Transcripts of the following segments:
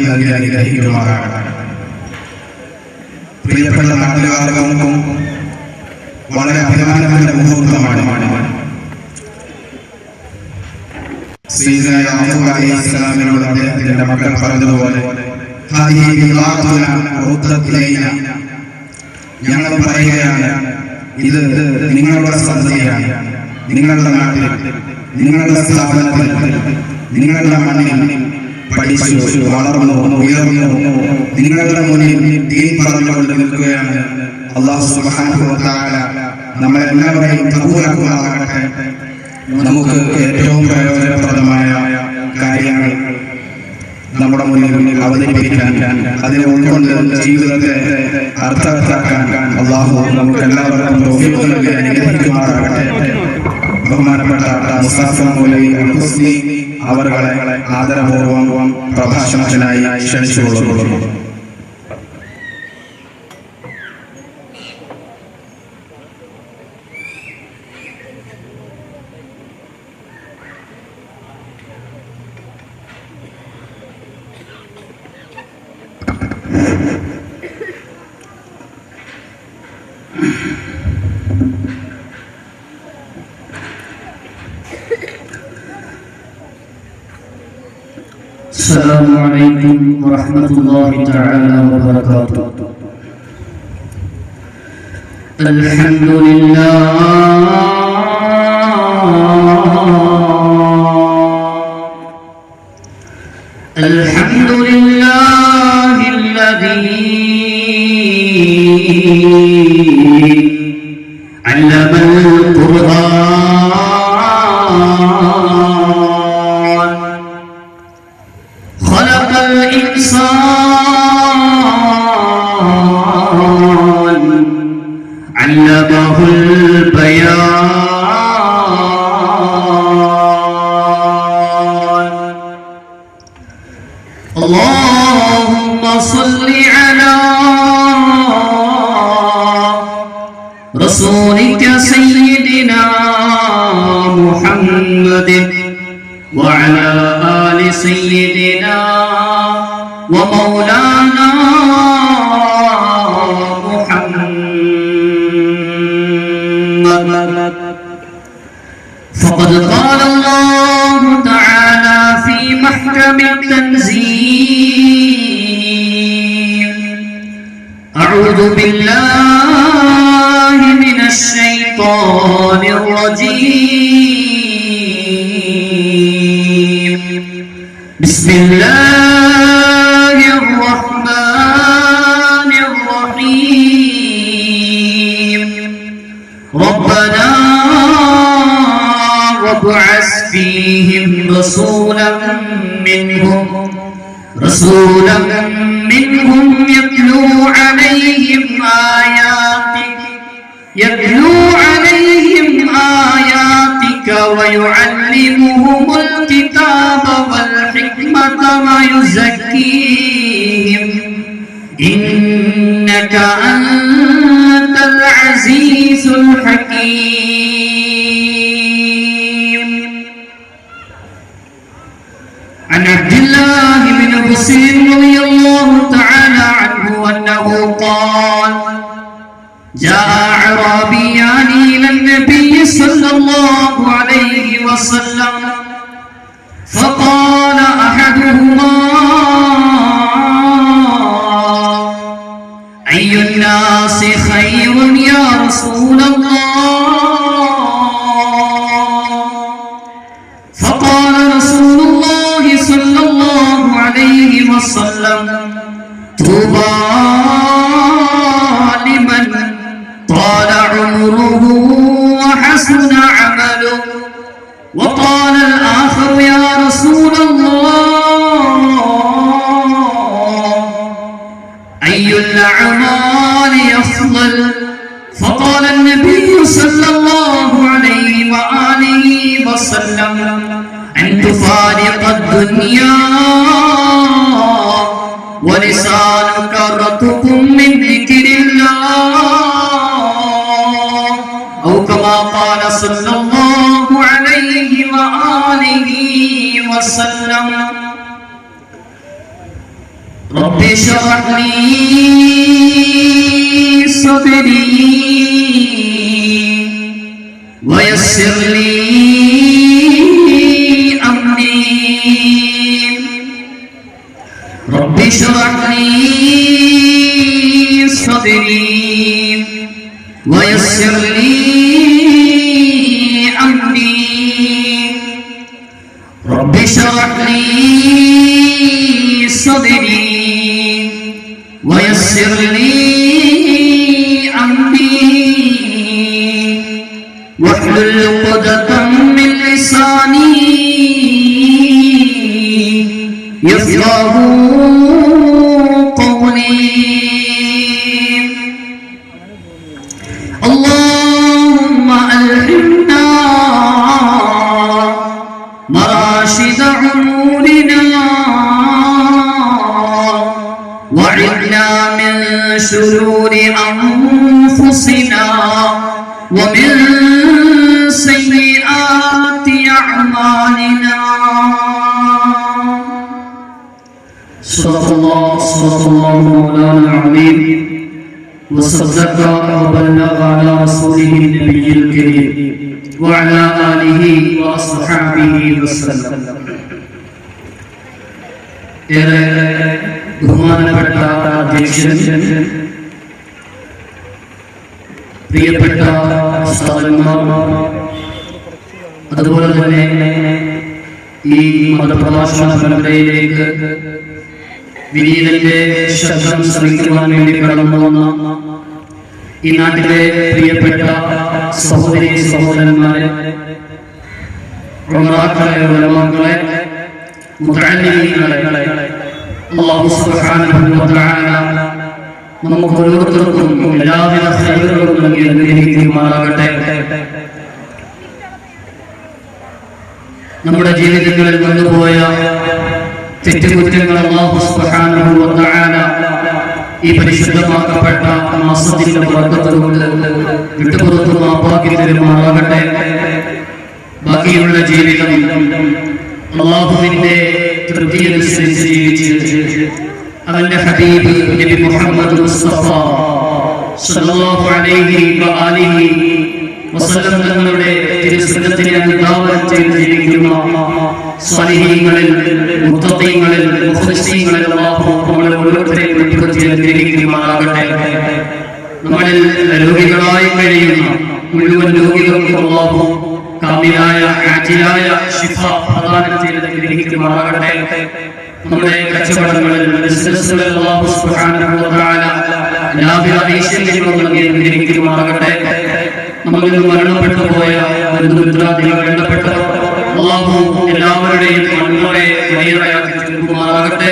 നൽകി പ്രിയപ്പെട്ട നാട്ടുകാർക്കും വളരെ അഭിമാനമായ മുഹൂർത്തമാണ്. യാക്കൂബ് അലൈഹി ഇസ്ലാമിനോട് അദ്ദേഹത്തിന്റെ മക്കൾ പറഞ്ഞതുപോലെ. ഞങ്ങൾ പറയുകയാണ് ഇത് നിങ്ങളുടെ സന്തതിയാണ്. നിങ്ങളുടെ നാട്ടിൽ നിങ്ങളുടെ സ്ഥാപനത്തിൽ നിങ്ങളുടെ മണ്ണിൽ പഠിച്ചു വളർന്നു ഉയർന്നു നിങ്ങളുടെ മുന്നിൽ ദീൻ പറഞ്ഞുകൊണ്ട് നിൽക്കുകയാണ്. അള്ളാഹു തആല നമ്മളെല്ലാവരെയും കബൂലാക്കുമാറാകട്ടെ. നമുക്ക് ഏറ്റവും പ്രയോജനപ്രദമായ കാര്യങ്ങൾ നമ്മുടെ മുന്നിൽ അവതരിപ്പിക്കാൻ അതിനെ ഉൾക്കൊണ്ട് ജീവിതത്തെ അർത്ഥവത്താക്കാൻ അള്ളാഹു നമുക്ക് എല്ലാവർക്കും അനുഗ്രഹിക്കുമാറാകട്ടെ. ബഹുമാനപ്പെട്ട ഹുസ്നി അവരുടെ ആദരപൂർവം പ്രഭാഷണത്തിനായി ക്ഷണിച്ചുകൊള്ളുന്നു. السلام عليكم ورحمة الله تعالى وبركاته. الحمد لله. الحمد لله الذي علم القرآن. ومولانا محمد. فقد قال الله تعالى في محكم التنزيل أعوذ بالله من الشيطان الرجيم. بسم الله الرحمن الرحيم. ربنا وابعث فيهم رسولا منهم. رسولا منهم يتلو عليهم آياتك يتلو عليهم آياتك ويعلمهم الكتاب والحكمة ويزكيهم إنك أنت العزيز الحكيم. عن عبد الله بن بصير رضي الله تعالى عنه أنه قال جاء وحسن عمله وقال الآخر يا رسول الله أي الأعمال يفضل؟ فقال النبي صلى الله عليه وآله وسلم أن تفارق الدنيا ولسانك رتب من صلى الله عليه وآله وسلم رب اشرح لي صدري ويسر لي أمري رب اشرح لي صدري ويسر لي واحلل عقدة من لساني يفقه صدق الله صدق الله مولانا العظيم وصدق وبلغ على رسوله النبي الكريم وعلى آله وأصحابه وسلم ഏറെ ബഹുമാനപ്പെട്ട അധ്യക്ഷൻ പ്രിയപ്പെട്ട ഉസ്താദന്മാർ അതുപോലെ തന്നെ ഈ മതപ്രഭാഷണ പരമ്പരയിലേക്ക് വിനീതന്റെ ശബ്ദം ശ്രമിക്കുവാൻ വേണ്ടി കടന്നു വന്ന ഈ നാട്ടിലെ പ്രിയപ്പെട്ട സഹോദരി സഹോദരന്മാരെ അല്ലാഹു സുബ്ഹാനഹു വ തആല നമ്മുടെ ജീവിതങ്ങളിൽ വന്നുപോയ തെറ്റുകുറ്റങ്ങൾ അല്ലാഹു സുബ്ഹാനഹു വ തആല ഈ പരിശുദ്ധമാക്കപ്പെട്ട മാസത്തിന്റെ വർഗത്തുകൊണ്ട് വിട്ടുപുറത്തു മാപ്പാക്കി ബാക്കിയുള്ള ജീവിതം അള്ളാഹുവിന്റെ തൃപ്തിയനുസരിച്ച് ജീവിച്ച് അവന്റെ ഹബീബ് നബി മുഹമ്മദ് മുസ്തഫ സല്ലല്ലാഹു അലൈഹി വ വസല്ലം തങ്ങളുടെ തിരുസുന്നത്തിനെ അനുധാവനം ചെയ്തിരിക്കുന്ന രോഗികളായി കഴിയുന്ന മുഴുവൻ രോഗികൾക്കും നമ്മുടെ കച്ചവടങ്ങളിൽ സുബ്ഹാനഹു നിന്ന് മരണപ്പെട്ടു പോയ ബന്ധുമിത്രാദികൾ വേണ്ടപ്പെട്ടവർ അള്ളാഹു എല്ലാവരുടെയും മണ്ണുകളെ തീർക്കുമാറാകട്ടെ.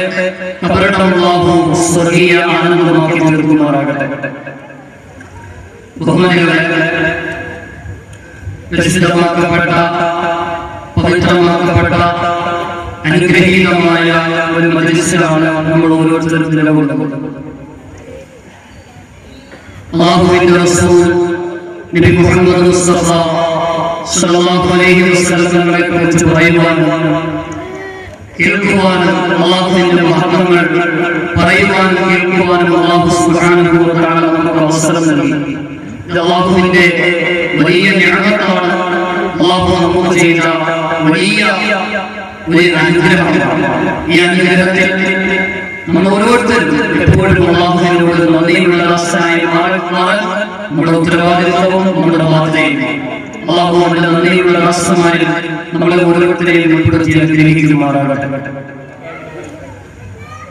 കബറിടം അള്ളാഹു സ്വർഗീയ ആനന്ദമാക്കി തീർക്കുമാറാകട്ടെ. ബഹുമാനികളെ പരിശുദ്ധമാക്കപ്പെട്ട പവിത്രമാക്കപ്പെട്ട അനുഗ്രഹീതമായ ഒരു മജിസിലാണ് നമ്മൾ ഓരോരുത്തരും നിലകൊള്ളുന്നത്. അള്ളാഹുവിന്റെ റസൂൽ നബി മുഹമ്മദ് മുസ്തഫ സല്ലല്ലാഹു അലൈഹി വസല്ലമയെ കുറിച്ച് പറയുവാനും കേൾക്കുവാനും അള്ളാഹുവിന്റെ മഹത്വങ്ങൾ പറയുവാനും കേൾക്കുവാനും അള്ളാഹു സുബ്ഹാനഹു വ തആല നമുക്ക് അവസരം നൽകി ഇത് അള്ളാഹുവിന്റെ വലിയ നിഅമത്താണ് അള്ളാഹു നമുക്ക് ചെയ്ത വലിയ ഒരു അനുഗ്രഹമാണ്. ഈ അനുഗ്രഹത്തിൽ നമ്മൾ ഓരോരുത്തരും എപ്പോഴും അള്ളാഹുവിനോട് നന്ദിയുള്ള ദാസനായി മാറി മാറാൻ നമ്മുടെ ഉത്തരവാദിത്വവും നമ്മുടെ ബാധ്യതയും അള്ളാഹു നമ്മുടെ നന്ദിയുള്ള ദാസന്മാരിൽ നമ്മളെ ഓരോരുത്തരെയും ഉൾപ്പെടുത്തി അനുഗ്രഹിക്കുമാറാകട്ടെ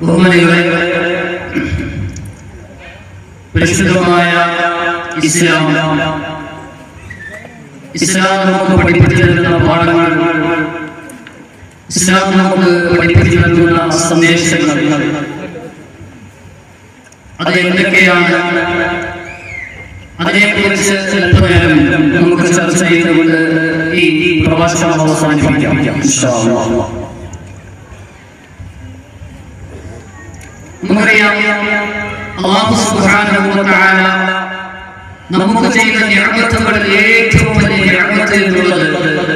ബഹുമാനികളെ പരിശുദ്ധമായ ഇസ്ലാം. ഇസ്ലാം നമുക്ക് പഠിപ്പിച്ചു പാഠങ്ങൾ ഇസ്ലാം നമുക്ക് പഠിപ്പിച്ചു സന്ദേശങ്ങൾ. അത് എന്തൊക്കെയാണ്? അതിനെക്കുറിച്ച് അല്പനേരം നമുക്ക് ചർച്ച ചെയ്തുകൊണ്ട് ഈ പ്രഭാഷണം അവസാനിപ്പിക്കാം. നമുക്കറിയാം അള്ളാഹു സുബ്ഹാനഹു വ തആല നമുക്ക് ചെയ്ത നിഅമത്തുകളിൽ ഏറ്റവും വലിയ നിഅമത്ത് എന്നുള്ളത്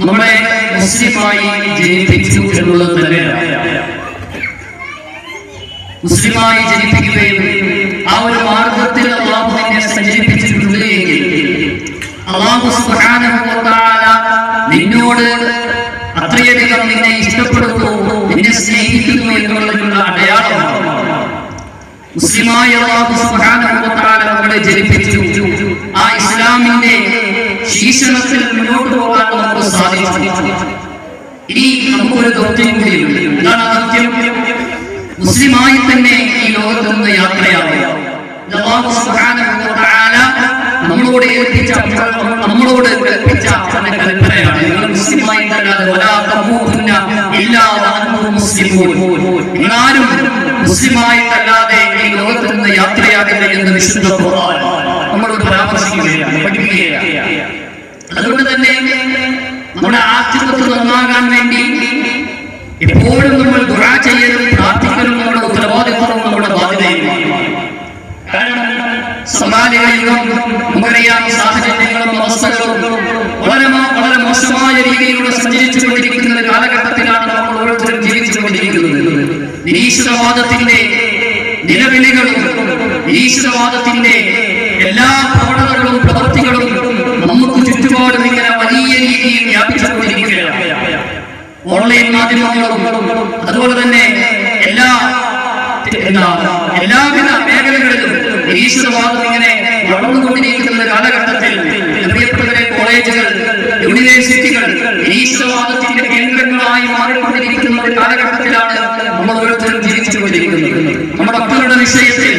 നമ്മളെ മുസ്ലിമായി ജനിപ്പിച്ചു എന്നുള്ളത് തന്നെയാണ് മുസ്ലിമായി ജനിപ്പിക്കുകയും ആ ഒരു മാർഗത്തിൽ അള്ളാഹു നിന്നെ സഞ്ചരിപ്പിച്ചിട്ടുണ്ട് എങ്കിൽ അള്ളാഹു സുബ്ഹാനഹു വ തആല നിന്നോട് അത്രയധികം നിന്നെ ഇഷ്ടപ്പെടുന്നു നിന്നെ സ്നേഹിക്കുന്നു എന്നുള്ളതിനുള്ള അടയാളമാണ്. മുസ്ലിമായ നമ്മളെ ജനിപ്പിച്ചു. ആ ഇസ്ലാമിന്റെ ശീശണത്തിൽ മുന്നോട്ട് പോകാൻ നമുക്ക് സാധിച്ചു. ഇനി നമുക്കൊരു ദൗത്യം കൂടിയുണ്ട് എന്താണ് ആ ദൗത്യം? മുസ്ലിമായി തന്നെ ഈ ലോകത്ത് നിന്ന് യാത്രയാവുക നമ്മളോട് ഏൽപ്പിച്ച നമ്മളോട് മുസ്ലിമൂൻ നിങ്ങളാരും മുസ്ലിമായിട്ടല്ലാതെ ഈ ലോകത്ത് നിന്ന് യാത്രയാകില്ല എന്ന് വിശുദ്ധ ഖുർആൻ നമ്മളോട് പരാമർശിക്കുകയാണ് അതുകൊണ്ട് തന്നെ നമ്മുടെ ആത്മത്വം നന്നാകാൻ വേണ്ടി എപ്പോഴും നമ്മൾ ദുആ ചെയ്യലും പ്രാർത്ഥിക്കലും നമ്മുടെ ഉത്തരവാദിത്വം നമ്മുടെ ബാധ്യതയുമാണ്. കാരണം നമുക്കറിയാം സാഹചര്യങ്ങളും അവസ്ഥകളും വളരെ വളരെ മോശമായ രീതിയിലൂടെ സഞ്ചരിച്ചുകൊണ്ടിരിക്കുന്ന ഒരു കാലഘട്ടത്തിലാണ് നമ്മൾ ഓരോരുത്തരും ജീവിച്ചുകൊണ്ടിരിക്കുന്നത് നിരീശ്വരവാദത്തിന്റെ നിലവിളികളും ഈശ്വരവാദത്തിന്റെ എല്ലാ പ്രവണതകളും പ്രവൃത്തികളും നമുക്ക് ചുറ്റുപാടും ഇങ്ങനെ വലിയ രീതിയിൽ വ്യാപിച്ചുകൊണ്ടിരിക്കുകയാണ്. ഓൺലൈൻ മാധ്യമങ്ങളും അതുപോലെ തന്നെ എല്ലാ എല്ലാവിധ മേഖലകളിലും ഈശ്വരവാദം ഇങ്ങനെ വളർന്നുകൊണ്ടിരിക്കുന്ന കാലഘട്ടത്തിൽ കോളേജുകൾ യൂണിവേഴ്സിറ്റികൾ ഈശ്വരവാദത്തിന്റെ കേന്ദ്രങ്ങളായി മാറിക്കൊണ്ടിരിക്കുന്ന ഒരു കാലഘട്ടത്തിലാണ് നമ്മൾ ഓരോരുത്തരും ജീവിച്ചുകൊണ്ടിരിക്കുന്നത്. നമ്മുടെ മക്കളുടെ വിഷയത്തിൽ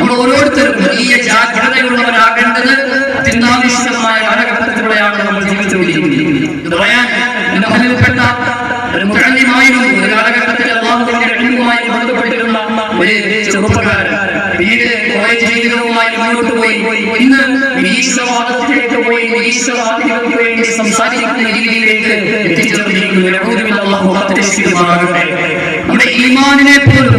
നമ്മൾ ഓരോരുത്തരും വലിയ ജാഗ്രതയുള്ളവരാകേണ്ടത് അത്യന്താവശ്യമായ കാലഘട്ടത്തിലൂടെയാണ് നമ്മൾ ജീവിച്ചുകൊണ്ടിരിക്കുന്നത്. പറയാൻ എന്റെ മുന്നിൽപ്പെട്ട ഒരു മുഴലിമായിരുന്നു ഒരു കാലഘട്ടത്തിൽ അള്ളാഹുവിന്റെ ഇൽമുമായി ബന്ധപ്പെട്ടിരുന്ന ഒരു ചെറുപ്പക്കാരൻ. പിന്നീട് കോളേജ് ജീവിതവുമായി മുന്നോട്ട് പോയി. ഇന്ന് നിരീശ്വരവാദത്തിലേക്ക് പോയി നിരീശ്വരവാദികൾക്ക് വേണ്ടി സംസാരിക്കുന്ന രീതിയിലേക്ക് എത്തിച്ചേർന്നിരിക്കുന്നു. നഊദുബില്ലാഹ് അല്ലാഹു കാത്തുരക്ഷിക്കുമാറാകട്ടെ. നമ്മുടെ ഈമാനിനെ പോലും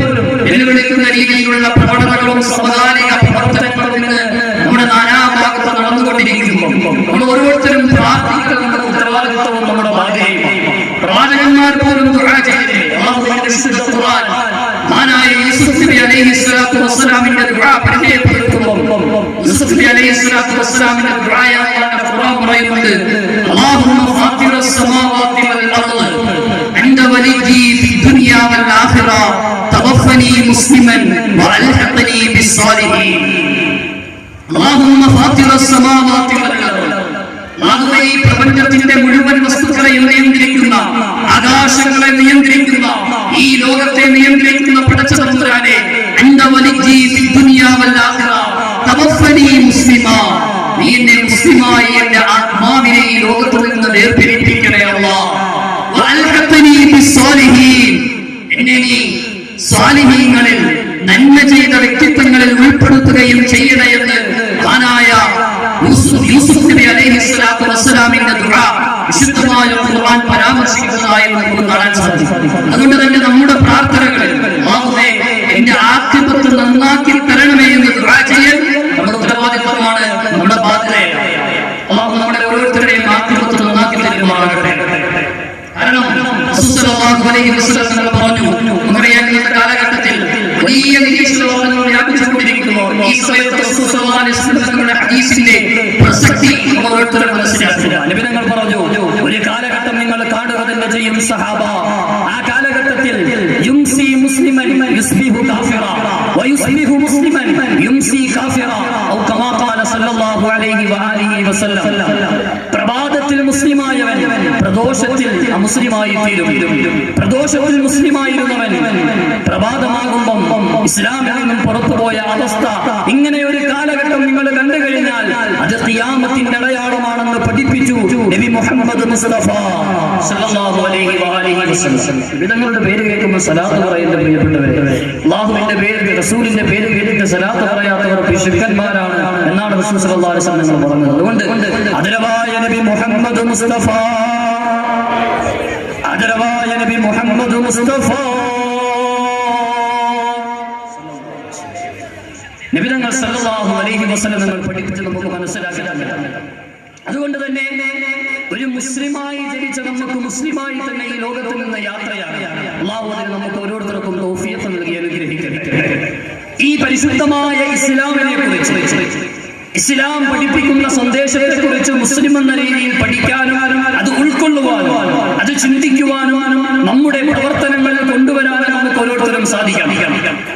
വെല്ലുവിളിക്കുന്ന രീതിയിലുള്ള പ്രവണതകളും സമകാലിക പ്രവർത്തനങ്ങളും ഇന്ന് നമ്മുടെ നാനാഭാഗത്ത് നടന്നുകൊണ്ടിരിക്കുമ്പോൾ നമ്മൾ ഓരോരുത്തരും പ്രാർത്ഥിക്കുന്ന ഉത്തരവാദിത്വവും നമ്മുടെ ബാധ്യതയുമാണ് പ്രവാചകന്മാർ പോലും മഹാനായ യൂസുഫ് അലൈഹി സ്വലാത്തു വസ്സലാമിന്റെ ദുആ യൂസുഫ് നബി അലൈഹി സ്വലാത്തു വസ്സലാമിന്റെ ദുആയായി ഖുർആൻ പറയുന്നുണ്ട് അല്ലാഹുമ്മ ഫാത്തിറസ് സമാവാതി വൽ അർള് عند وليي في الدنيا والآخرة توفني مسلما وألحقني بالصالحين اللهم فاطر السماوات والأرض അള്ളാഹുവേ, ഈ പ്രപഞ്ചത്തിന്റെ മുഴുവൻ വസ്തുക്കളെയും നിയന്ത്രിക്കുന്ന ആകാശങ്ങളെ നിയന്ത്രിക്കുന്ന ഈ ലോകത്തെ നിയന്ത്രിക്കുന്ന പടച്ച തമ്പുരാനെ അന്ത വലിജി ഫി എന്നെ നീ നന്മ ചെയ്ത വ്യക്തിത്വങ്ങളിൽ ഉൾപ്പെടുത്തുകയും ചെയ്യണമെന്ന് താനായ യൂസുഫ് യൂസുഫ് നബി അലൈഹി സ്വലാത്തു വസ്സലാമിന്റെ വിശുദ്ധമായ ഖുർആൻ പരാമർശിക്കുന്നതായി നമുക്ക് കാണാൻ സാധിക്കും. അതുകൊണ്ട് തന്നെ നമ്മുടെ പ്രാർത്ഥനകളിൽ എന്റെ ആക്തിപത്ത് നന്നാക്കി തരണമേ എന്ന് ദുആ ചെയ്യൽ നമ്മുടെ ഉത്തരവാദിത്വമാണ് നമ്മുടെ ബാധ്യതയാണ് അല്ലാഹു നമ്മുടെ ഓരോരുത്തരുടെയും ആക്തിപത്ത് നന്നാക്കി തരുമാറാകട്ടെ കാരണം റസൂലുള്ളാഹി അലൈഹി വസല്ലം പറഞ്ഞു. കാലഘട്ടത്തിൽ വലിയ നിരീശ്വരവാദങ്ങൾ വ്യാപിച്ചുകൊണ്ടിരിക്കുന്നു. ഈ സമയത്ത് റസൂലുള്ളാഹി അലൈഹി വസല്ലം തങ്ങളുടെ ഹദീസിന്റെ പ്രസക്തി നമ്മൾ ഓരോരുത്തരും മനസ്സിലാക്കുക നബിതങ്ങൾ പറഞ്ഞു ഒരു കാലഘട്ടം നിങ്ങൾ കാണുക തന്നെ ചെയ്യും സഹാബ ആ കാലഘട്ടത്തിൽ യുംസി മുസ്ലിമൻ യുസ്ബിഹു കാഫിറ വയുസ്ബിഹു മുസ്ലിമൻ യുംസി കാഫിറ ഔ കമാ ഖാല സല്ലല്ലാഹു അലൈഹി വആലിഹി വസല്ലം പ്രഭാതത്തിൽ മുസ്ലിമായവൻ അമുസ്ലിമായി തീരും പ്രദോഷത്തിൽ മുസ്ലിമായിരുന്നവൻ പ്രഭാതമാകുമ്പം ഇസ്ലാമിൽ നിന്നും പുറത്തുപോയ അവസ്ഥ ഇങ്ങനെ ഒരു കാലഘട്ടം നിങ്ങൾ കണ്ടു കഴിഞ്ഞാൽ അത് തിയാമത്തിന്റെ അടയാളമാണെന്ന് പഠിപ്പിച്ചു നബി മുഹമ്മദ് മുസ്തഫ വിധങ്ങളുടെ പേര് കേൾക്കുമ്പോൾ സലാത്ത് പറയുന്ന പ്രിയപ്പെട്ടവരെ. അള്ളാഹുവിന്റെ പേര് റസൂലിന്റെ പേര് സലാത്ത് പറയാത്തവർ പിശുക്കന്മാരാണ് എന്നാണ് റസൂൽ സല്ലല്ലാഹു പറഞ്ഞത്. അതുകൊണ്ട് അതിരവായ നബി മുഹമ്മദ് മുസ്തഫ അതിരവായ നബി മുഹമ്മദ് മുസ്തഫ. നിബിധങ്ങൾ സല്ലല്ലാഹു അലൈഹി വസല്ലം നിങ്ങൾ പഠിപ്പിച്ച് നമുക്ക് മനസ്സിലാക്കി. അതുകൊണ്ട് തന്നെ ഒരു മുസ്ലിമായി ജനിച്ച നമുക്ക് മുസ്ലിമായി തന്നെ ഈ ലോകത്തിൽ നിന്ന് യാത്രയാണ്. അള്ളാഹു നമുക്ക് ഓരോരുത്തർക്കും തോഫിയത്ത് നൽകി അനുഗ്രഹിക്കട്ടെ. ഈ പരിശുദ്ധമായ ഇസ്ലാമിനെ കുറിച്ച് ഇസ്ലാം പഠിപ്പിക്കുന്ന സന്ദേശത്തെ കുറിച്ച് മുസ്ലിം എന്ന രീതിയിൽ പഠിക്കാനും അത് ഉൾക്കൊള്ളുവാനും അത് ചിന്തിക്കുവാനും നമ്മുടെ പ്രവർത്തനങ്ങളിൽ കൊണ്ടുവരാനും നമുക്ക് ഓരോരുത്തരും സാധിക്കാം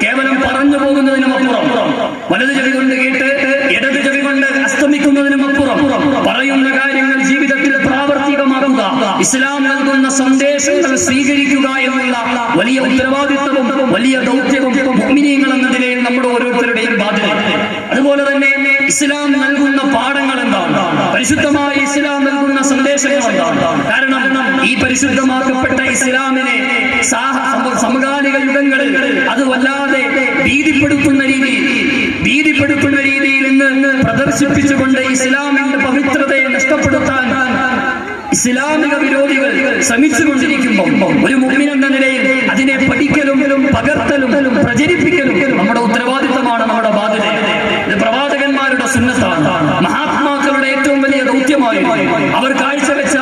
കേവലം പറഞ്ഞു പോകുന്നതിനും അപ്പുറം വലത് ചെവി കൊണ്ട് കേട്ട് ഇടത് ചെവി കൊണ്ട് അസ്തമിക്കുന്നതിനും അപ്പുറം പറയുന്ന കാര്യങ്ങൾ ജീവിതത്തിൽ പ്രാവർത്തികമാക്കുക ഇസ്ലാം നൽകുന്ന സന്ദേശങ്ങൾ സ്വീകരിക്കുക എന്നുള്ള വലിയ ഉത്തരവാദിത്വവും വലിയ ദൗത്യവും മുഅ്മിനീങ്ങൾ എന്ന നിലയിൽ നമ്മുടെ ഓരോരുത്തരുടെയും ബാധ്യത. അതുപോലെ തന്നെ ഇസ്ലാം നൽകുന്ന പാഠങ്ങൾ എന്താണ്? പരിശുദ്ധമായ ഇസ്ലാം നൽകുന്ന സന്ദേശങ്ങൾ എന്താണ്? കാരണം ഈ പരിശുദ്ധമാക്കപ്പെട്ട ഇസ്ലാമിനെ സമകാലിക യുഗങ്ങളിൽ അത് വല്ലാതെ ഭീതിപ്പെടുത്തുന്ന രീതിയിൽ ഭീതിപ്പെടുത്തുന്ന രീതിയിൽ ഇന്ന് പ്രദർശിപ്പിച്ചുകൊണ്ട് ഇസ്ലാമിന്റെ പവിത്രതയെ നഷ്ടപ്പെടുത്താൻ ഇസ്ലാമിക വിരോധികൾ ശ്രമിച്ചുകൊണ്ടിരിക്കുമ്പോൾ ഒരു മുഅ്മിൻ എന്ന നിലയിൽ അതിനെ പഠിക്കലും പകർത്തലും പ്രചരിപ്പിക്കലും നമ്മുടെ ഉത്തരവാദിത്തമാണ് നമ്മുടെ ബാധ്യത ഇത് പ്രവാചകന്മാരുടെ സുന്നത്താണ് മഹാത്മാക്കളുടെ ഏറ്റവും വലിയ ദൗത്യമായിരുന്നു അവർ കാഴ്ചവെച്ച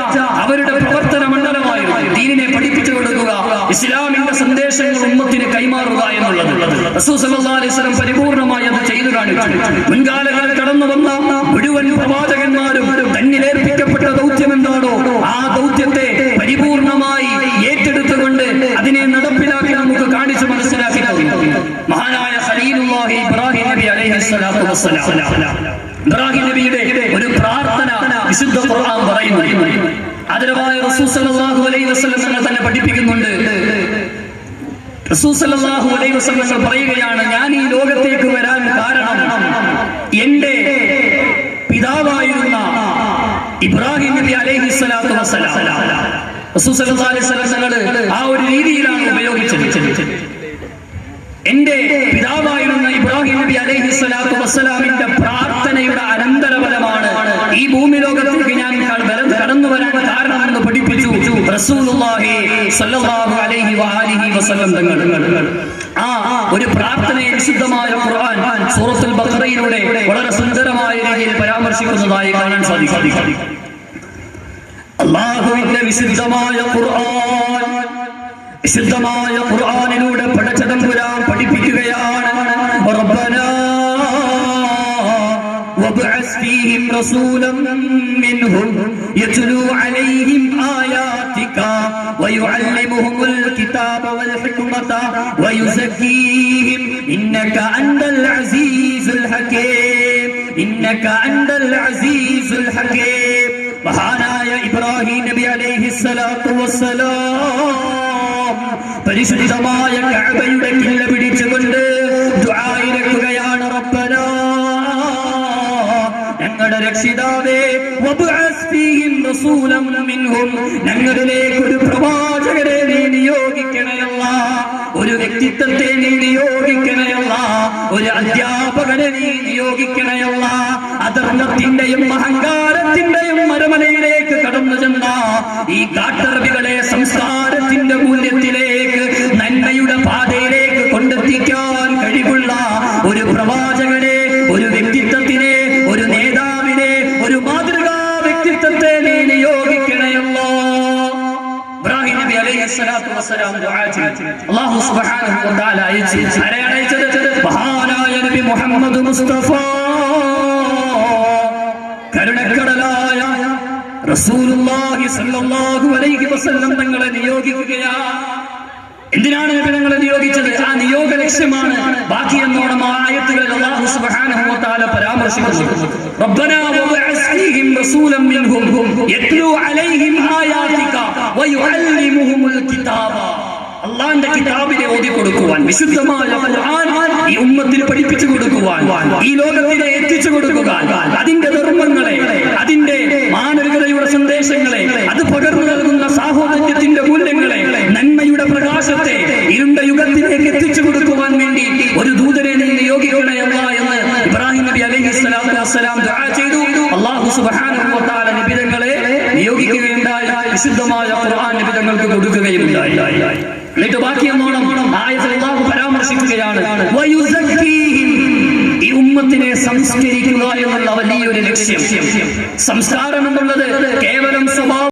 അവരുടെ പ്രവർത്തന മണ്ഡലമായിരുന്നു ദീനിനെ പഠിപ്പിച്ചു കൊടുക്കുക ഇസ്ലാമിന്റെ സന്ദേശങ്ങൾ ഉമ്മത്തിന് കൈമാറുക എന്നുള്ളത് വസല്ലം പരിപൂർണമായി അത് ചെയ്തു കാണിച്ചു. മുൻകാലങ്ങളിൽ കടന്നു വന്ന മുഴുവൻ പ്രവാചകന്മാരും തന്നിലേൽപ്പിക്കപ്പെട്ട ദൗത്യം എന്താണോ ആ ദൗത്യത്തെ പരിപൂർണമായി ഏറ്റെടുത്തുകൊണ്ട് അതിനെ നടപ്പിലാക്കി നമുക്ക് കാണിച്ചു മനസ്സിലാക്കി. മഹാനായ ഖലീലുല്ലാഹി ഇബ്രാഹിം നബി അലൈഹി ഇബ്രാഹിം നബിയുടെ ഒരു പ്രാർത്ഥന വിശുദ്ധ ഖുർആൻ പറയുന്നു. ആദരവായ റസൂൽ അലൈഹി വസല്ലം തന്നെ പഠിപ്പിക്കുന്നുണ്ട്. പറയുകയാണ് ഞാൻ ഈ ലോകത്തേക്ക് വരാൻ കാരണം എന്റെ പിതാവായിരുന്ന ഇബ്രാഹിം നബി അലൈഹി സ്വലാത്തു വസ്സലാം. ആ ഒരു രീതിയിലാണ് ഉപയോഗിച്ചത്. എന്റെ പിതാവായിരുന്ന ഇബ്രാഹിം നബി അലൈഹി സ്വലാത്തു വസ്സലാമിന്റെ പ്രാർത്ഥനയുടെ അനന്തരഫലമാണ് ഈ ഭൂമി ലോകത്തേക്ക് ഞാൻ കട- കടന്നു വരാൻ റസൂലുള്ളാഹി സ്വല്ലല്ലാഹു അലൈഹി വആലിഹി വസല്ലം തങ്ങൾ ആ ഒരു പ്രാർത്ഥനയെ വിശുദ്ധമായ ഖുർആൻ സൂറത്തുൽ ബഖറയിലൂടെ വളരെ സുന്ദരമായ രീതിയിൽ പരാമർശിക്കുന്നതായി കാണാൻ സാധിക്കും അള്ളാഹുവിന്റെ വിശുദ്ധമായ ഖുർആൻ വിശുദ്ധമായ ഖുർആനിലൂടെ പടച്ചതമ്പുരാൻ പഠിപ്പിക്കുകയാണ് റബ്ബനാ وابعث فيهم رسولا منهم يتلو عليهم آياتك ويعلمهم الكتاب والحكمة ويزكيهم إنك أنت العزيز الحكيم إنك أنت العزيز الحكيم മഹാനായ ഇബ്രാഹിം നബി അലൈഹി സ്വലാത്തു വസ്സലാം പരിശുദ്ധമായ കഅബയുടെ കില്ല പിടിച്ചുകൊണ്ട് ദുആയിരക്കുകയാണ് റബ്ബനാ ഞങ്ങളുടെ രക്ഷിതാവേ വബ്അസ് ഫീഹിം റസൂലൻ മിൻഹും ഞങ്ങളിലേക്ക് ഒരു പ്രവാചകരെ നീ നിയോഗിക്കണയല്ല. ഒരു വ്യക്തിത്വത്തെ നീ നിയോഗിക്കണയല്ല. ഒരു അധ്യാപകനെ നീ നിയോഗിക്കണയല്ല. അധർമ്മത്തിന്റെയും അഹങ്കാരത്തിന്റെയും മരമനയിലേക്ക് കടന്നു ചെന്ന ഈ കാട്ടറബികളെ സംസ്കാരത്തിന്റെ മൂല്യത്തിലേക്ക് നന്മയുടെ പാതയിലേക്ക് അലൈഹി സ്വലാത്തു വസ്സലാം ദുആ ചെയ്തു. മുസ്തഫ. കരുണക്കടലായ റസൂലുള്ളാഹി സ്വല്ലല്ലാഹു അലൈഹി വസല്ലം തങ്ങളെ നിയോഗിക്കുകയാണ് എന്തിനാണ് നബിതങ്ങളെ നിയോഗിച്ചത്? ആ നിയോഗ ലക്ഷ്യമാണ്. ബാക്കി എന്നോണം ആയത്തുകളിൽ സുബ്ഹാനഹു വ തആല പരാമർശിക്കുന്നു. റബ്ബനാ റസൂലൻ മിൻഹും യത്ലു അലൈഹിം കിതാബ. അള്ളാന്റെ കിതാബിനെ ഓതി കൊടുക്കുവാൻ വിശുദ്ധമായ ഈ ഉമ്മത്തിന് പഠിപ്പിച്ചു കൊടുക്കുവാൻ ഈ ലോകത്തിനെ എത്തിച്ചു കൊടുക്കുക അതിന്റെ ധർമ്മങ്ങളെ അതിന്റെ മാനവികതയുടെ സന്ദേശങ്ങളെ അത് പകർന്നു നൽകുന്ന സാഹോദര്യത്തിന്റെ മൂല്യങ്ങളെ നന്മയുടെ പ്രകാശത്തെ ഇരുണ്ട യുഗത്തിലേക്ക് എത്തിച്ചു കൊടുക്കുവാൻ വേണ്ടി ഒരു ദൂതനെ നീ നിയോഗിക്കണയല്ല എന്ന് ഇബ്രാഹിം നബി അലൈഹി വസ്സലാം ദുആ ചെയ്തു. അല്ലാഹു സുബ്ഹാനഹു വ തആല നിബിതങ്ങളെ നിയോഗിക്കുകയുണ്ടായി. വിശുദ്ധമായ ഖുർആൻ നിബിതങ്ങൾക്ക് കൊടുക്കുകയുണ്ടായി എന്നിട്ട് ബാക്കി എന്നോണം ആയത്തിൽ പരാമർശിക്കുകയാണ്. വയുസക്കീഹിം ഈ ഉമ്മത്തിനെ സംസ്കരിക്കുക എന്നുള്ള വലിയൊരു ലക്ഷ്യം. സംസ്കാരം എന്നുള്ളത് കേവലം സ്വഭാവ